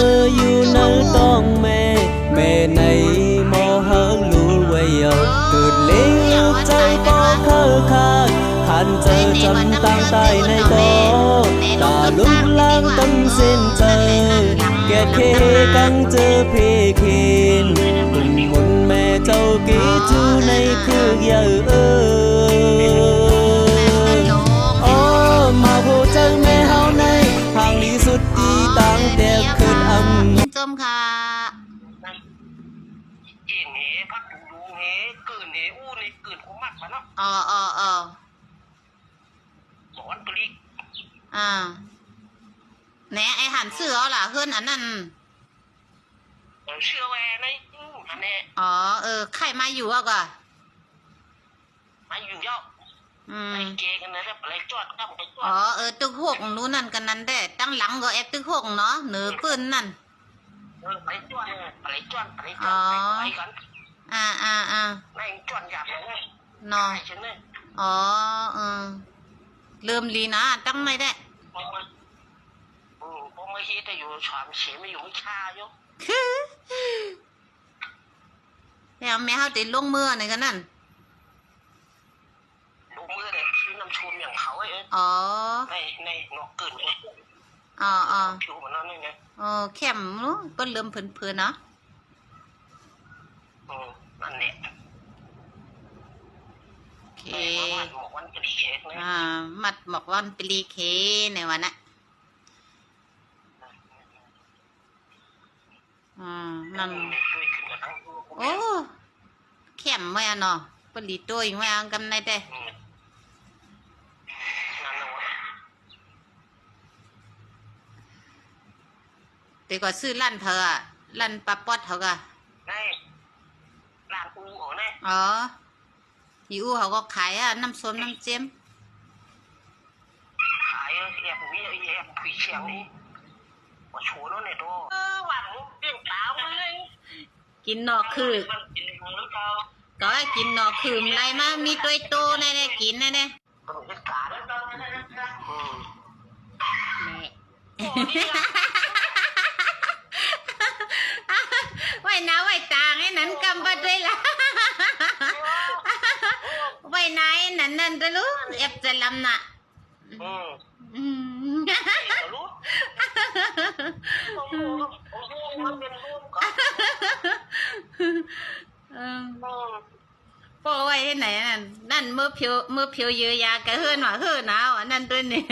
มืออยู่ในต้องแม่แม่ในมอหางรู้ไว้เอาเกิดเลี้ยวใจก็เข้าคานขันเจอจำตั้งใต้ในก็ตาลุกลางตั้งเส้นใจแกเคกังเจอเพเคนตุ่มมุนแม่เจ้ากีจูในคือเยาเออ คืนอำจมค่ะเอ็นเหพัดดูเหเกินเหอู้ในเกินของมักมาเนาะอ๋ออ๋ออ๋อสอนปลีกอ่าแหนไอหันเสือเอาล่ะเฮือนอันนั้นเชื่อแวในอู้อันนี้อ๋อเออใครมาอยู่อะก็มาอยู่เยอะอืมไอ้เกกันนะอะไรจอดก็ไปจออ๋อดเออตึกหกนู้นนั่นกันนั่นได้ตั้งหลังก็แอบตึกหกเนาะเหนือปืนนั่น เออไปจอดไปจอดไปจอดไปกันอ่าอ่าอ่าในจอดหยาบเลยนอนอ๋อเออเริ่มลีนะตั้งไม่ได้พอมาอืมพอมาเฮ็ดแต่อยู่ฉามเฉมอยู่ชาอยู่แล้วแม่เขาติดลงมือในกันนั่นดูมือเนี่ยชื่อน้ำชมอย่างเขาไอ้อ๋อในในนอกเกินอ๋ ออ๋อผิวมันนั่นนี่ไงเออเข้มเนาะก็เริ่มเพิ่นๆเนาะอืมนั่นแหละโอเคแม่ว่าหมอกวันกระดิ่งเค้กนะอ่ามัดหมอกวันปลีเคในวันน่ะอ่านั่นช่วยขึ้นมาทั้งโอ้เข้มไว้อะเนาะปลีตัวอีกไว้อังกำในแต่ อืมนั่นนะวะ แต่ก็ซื้อลั่นเธออะลั่นปลาปอดเธอก็ในร้านอูอ๋อแน่อ๋ออยู่เขาก็ขายอะน้ำส้มน้ำเจียมขายแอบวิแอบผีเชียงนี่ว่าโชว์แล้วเนี่ยตัวเออหวังเรื่องตามเลยกินนอกคือมันกินในมือเราก็ให้กินนอกคืออะไรมามีตัวโตในในกินในในต้อ งจัดการอืมไว้หน้าไว้ตาให้นั้นกำบัดด้วยล่ะไว้ไหนนั่นนั่นจะรู้เอฟจะลำน่ะอืมอืมเดี๋ยวรู้โอ้โหโอ้โหมันเป็นรูปก่อนเอออืมโป้ไว้ที่ไหนนั่นนั่นมือผิวมือผิวเยือยากระเฮือนว่าเฮือหนาวอะนั่นตัวนี้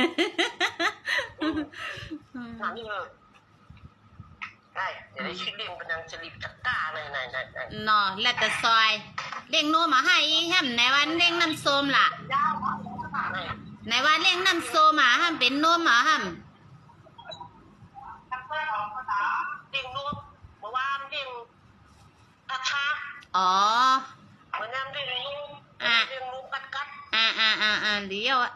นั่นนี่เลย ได้เดี๋ยวได้ชื่อเรียงเป็นนางจริตจักก้าเลยนายนายนายนอแล้วแต่ซอยเลี้ยงโนมาให้อีแฮมในวันเลี้ยงน้ำส้มล่ะนายในวันเลี้ยงน้ำส้มมาห้ามเป็นโนมมาห้ามเรียงรูปเมื่อวานเรียงทัชชาอ๋อเหมือนนั่นเรียงรูปเรียงรูปกัดกัดอ่าอ่าอ่าอ่าเดี๋ยวอะ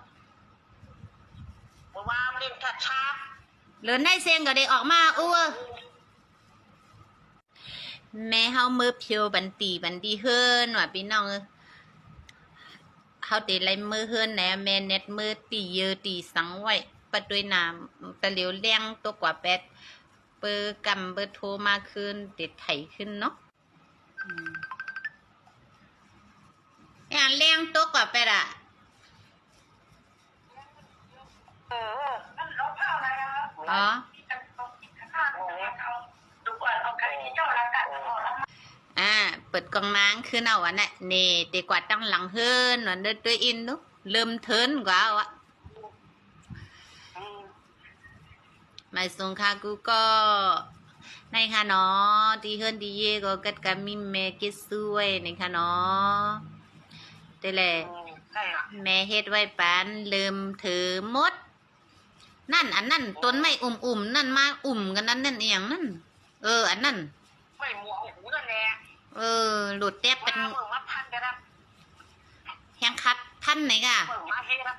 เมื่อวานเรียงทัชชาเหลือได้เสียงก็ได้ออกมาอ้ว แม่เฮามือเพียวบันตีบันดีเฮิรนว่ะพี่น้องเอ้ยเฮาตีไรมือเฮิรนแหนแม่เน็ตมือตีเยอตีสังไว้ปะด้วยน้ำปะเหลียวเลี้ยงตัวกว่าแปดเปอร์กำเบอร์โทรมาคืนติดไถขึ้นเนาะอืมอย่างเลี้ยงตัวกว่าแปดอะ กองนางขึ้นเอาวะเนี่ยนี่ตีกว่าตั้งหลังเฮินวันเดินตัวอินนุเริ่มเทินกว่าวะไม่ส่งค่ะกูก็ในค่ะเนาะตีเฮินดีเย่ก็กัดกามีแม่กิดสวยในค่ะเนาะแต่แหละแม่เฮ็ดไว้ปานลืมถือมด นั่น อันนั่นต้นไม้อุ่มๆนั่นมาอุ่มกันนั่นนั่นเอียงนั่น เออ อันนั่นไม่หมัวหูนั่นแหละ เออ หลุดแทบเป็นมาเมืองมาพันกันนะแหงคัดพันไหนกะเมืองมาเฮนะ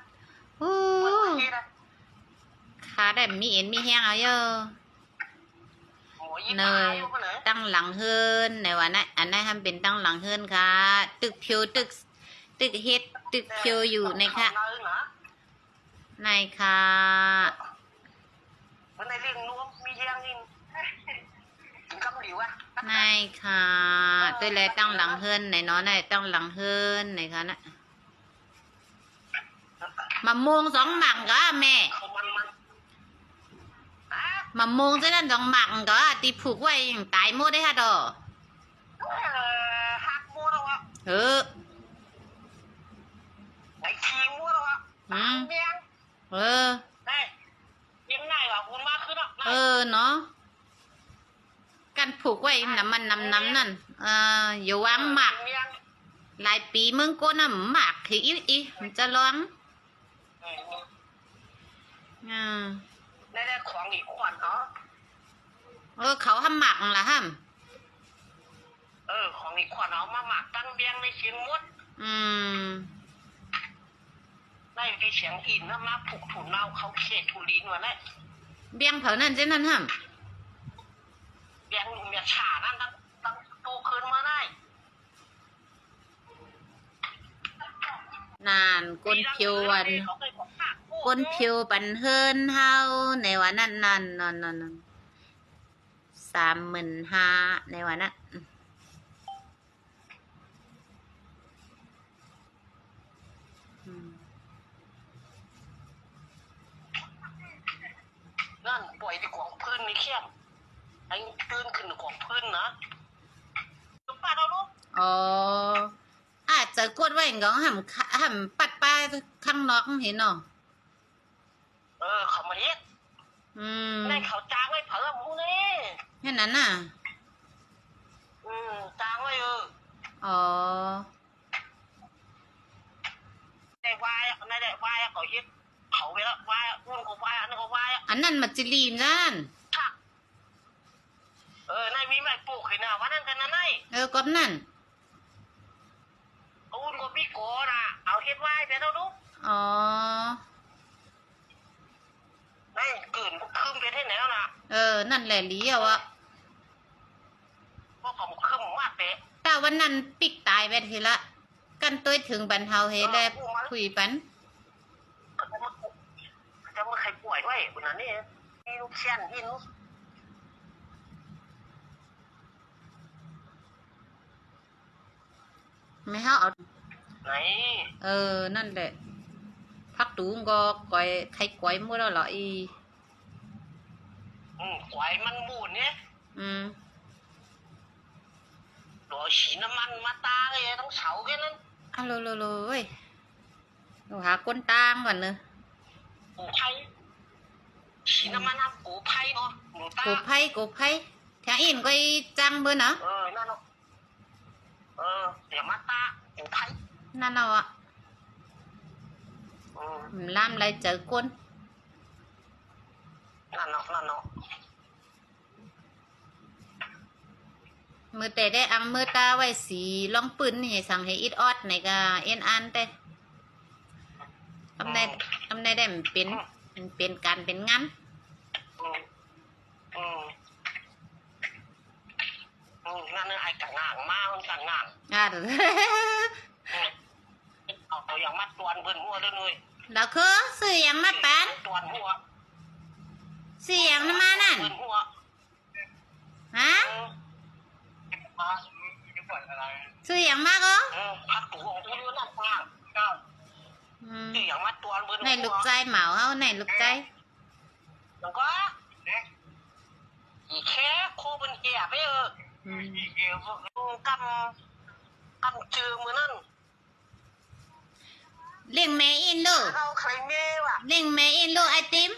โอ้เมืองมาเฮนะขาได้มีเอ็นมีแห้งเอาเยอะหมูยี่เนปายอยู่ปะเนี่ยตั้งหลังเฮินในวันนั้นอันนั้นทำเป็นตั้งหลังเฮินค่ะ ตึกเพียวตึก ตึกเฮ็ดตึกเพียวอยู่ในค่ะในค่ะมันในเรื่องนู้มีเรื่องนี่ วะนายค่ะตัวแลต้องหลังเฮิรนไหนเนาะไหนต้องหลังเฮิรนไหนคะน่ะมะม่วงสองหมักก็แม่เขามันมันอะมะม่วงจะนั่นสองหมักก็ตีผูกไว้ตายหมดได้ค่ะดอเออหักมัวแล้ววะเออไอ้ทีมัวแล้ววะอืมเมียงเออได้ยิ้มง่ายว่ะคุณมากขึ้นอะเออเนาะ การผูกไว้น้ำมันน้ำน้ำนั่นเอออย่วางหมัก หลายปีมึงก็น่ะหมักคืออีอีมันจะร้องอืมอ่าได้ได้ของอีกขวัญเนาะเออเขาทำหมักล่ะฮัมเออ ของอีกขวัญเอามาหมักตั้งเบียงในเชียงมด อืมได้ที่เสียงอินนะมาผูกถุนเน่าเขาเขตทุลินวะเนี่ยเบี้ยงเผานั่นเจ้นั่นฮัม ยงเมียฉานั่นตั้งตั้งโตขึ้นมาได้นานก้นเพียววันเขาเคยบอกหักพวก้นเพียวปันเฮินเฮาในวันนั้นนั่นนั่นนั่นนั่นสามหมื่นห้าในวันนั้นอืมนั่นปล่อยที่ของพื้นนี่เข้ม ไอ้ตื่นขึ้นของพื้นนะป้าเราลูกอ๋ออาจจะกดไว้ก็ห่ำขะห่ำปัดป้าข้างนอกเห็นเนาะเออเขามาเฮ็ดอืมได้เขาจ้างไว้เพิ่มมึงนี่แค่นั้นน่ะ อืมจ้างไว้เอออ๋อได้วายได้ได้วายเขาเฮ็ดเขาไปแล้ววายอุ่นก็วายอันนั้นก็วายอันนั้นมันจิรีมนั่นชักเออนายมีไม้ปลูกให้นะวันนั้นกันนะนายเออก็นั่นอุ่นก็มีโกนะเอาเฮ็ดวายไปแล้วลูกอ๋อนายเกินคืมไปที่ไหนแล้วนะเออ นั่นแหละลีเอาอะเพราะเขาคืมมากเตะแต่วันนั้นปิกตายไปทีละกันตัวถึงบรรเทาเฮแลบคุยปันจะมาใครป่วยด้วยคนนั้นนี่มีลูกเชียนอิน ไม่เฮาเอาไหนเออ นั่นแหละพักตูงก็ก้อยไข่ก้อยหมดแล้วเหรออีอืมควายมันบูดเนี่ยอืมตัวฉีน้ำมันมาตาเลยต้องเฉาแค่นั้นอะโลโลโลเว้ยเราหาก้นตางก่อนเนอะกูไผ่ฉีน้ำมันทำกูไผ่เนาะหนูตากูไผ่กูไผ่แทงอินก็อีจังเบอร์เนาะเออนั่นเนาะ เออเดี๋ยวมาตากูไผ่นั่นเอาอะอืมมันล่ามไรเจอก้นนั่นเนาะนั่นเนาะ มือแต่ได้อังมือตาไว้สีล่องปืนนี่สั่งให้อิดออดไหนก็เอ็นอันแต่ทำได้ทำได้ได้มันเป็นมันเป็นการเป็นงาน อืมอืมอืม นั่นเนี่ยไอ้กังงางมามันกังงางอ่าอืมเอาตัวอย่างมาตวนเพิ่นหัวเด้อเลยแล้วคือซื้อหยังมาปานตวนหัวซื้อหยังมานั่นเพิ่นหัวฮะเออมาจะปล่อยอะไรซื้อหยังมาก็เออพักตัวของกูอยู่นั่นฟ้าเจ้าอืมที่อย่างมาตวนเพิ่นในลูกใจเหมาเฮาในลูกใจแล้วก็อีแค่โคเป็นแก่ไปเอออืมอีแกำกำจือมือนั่นเลี้ยงแม่อินลูกเราใครเม่ว่ะเลี้ยงแม่อินลูกไอติม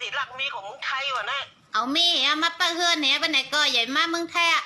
ติดหลักมีของเมืองไทยว่ะนะเอามีเอามาปะเฮือนเนี่ยไปไหนก็ใหญ่มาเมืองไทยอะ